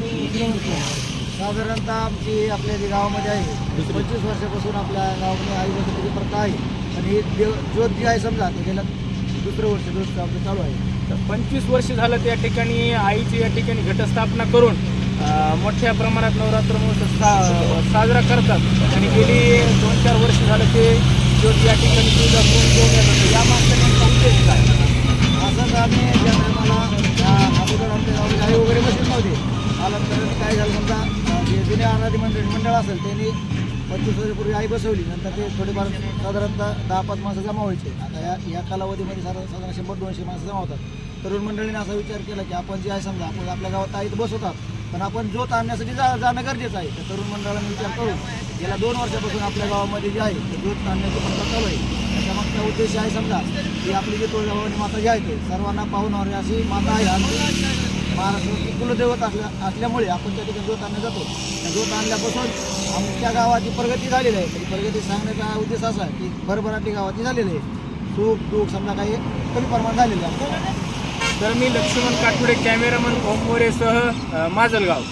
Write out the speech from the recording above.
ठिकाणी साधारणतः आमची आपल्या जे गावामध्ये आहे पंचवीस वर्षापासून आपल्या गावामध्ये आयुर्वेदाची प्रथा आहे. आणि हे देव ज्योत जी आहे समजा ते गेल्या दुसरं वर्ष ज्योत आपलं चालू आहे. तर पंचवीस वर्ष झालं त्या ठिकाणी आईची या ठिकाणी घटस्थापना करून मोठ्या प्रमाणात नवरात्र महोत्सव सा साजरा करतात. आणि गेली दोन चार वर्ष झालं ते ज्योत या ठिकाणी पूजा करून नव्हते काय झालं समजा जे जुने आराधी मंडळ मंडळ असेल त्यांनी पंचवीस वर्षापूर्वी आई बसवली. नंतर ते थोडेफार साधारणतः दहा पाच माणसं जमा व्हायचे. आता या या कालावधीमध्ये साधारण साधारण शंभर दोनशे माणसं जमा होतात. तरुण मंडळीने असा विचार केला की आपण जे आहे समजा आपण आपल्या गावात आईत बसवतात पण आपण जोत आणण्यासाठी जा जाणं गरजेचं आहे. तर तरुण मंडळाने विचार करून गेल्या दोन वर्षापासून आपल्या गावामध्ये जे आहे ते जोत आणण्याचं प्रथा चालू आहे. त्याच्या मागचा उद्देश आहे समजा की आपली जी तुळजाभवानी माता जी आहे ते सर्वांना पाहून अशी माता आहे. आणि महाराष्ट्राची कुलदैवत असल्या असल्यामुळे आपण त्या ठिकाणी जोत आणल्या जातो. त्या जोत आणल्यापासून आमच्या गावाची प्रगती झालेली आहे. तरी प्रगती सांगण्याचा उद्देश असा आहे की भरभराटी गावाची झालेली आहे. सुख दुःख समजा काही कमी प्रमाणात झालेलं आहे. तर मी लक्ष्मण काठोडे कॅमेरामन ओम मोरेसह माजलगाव.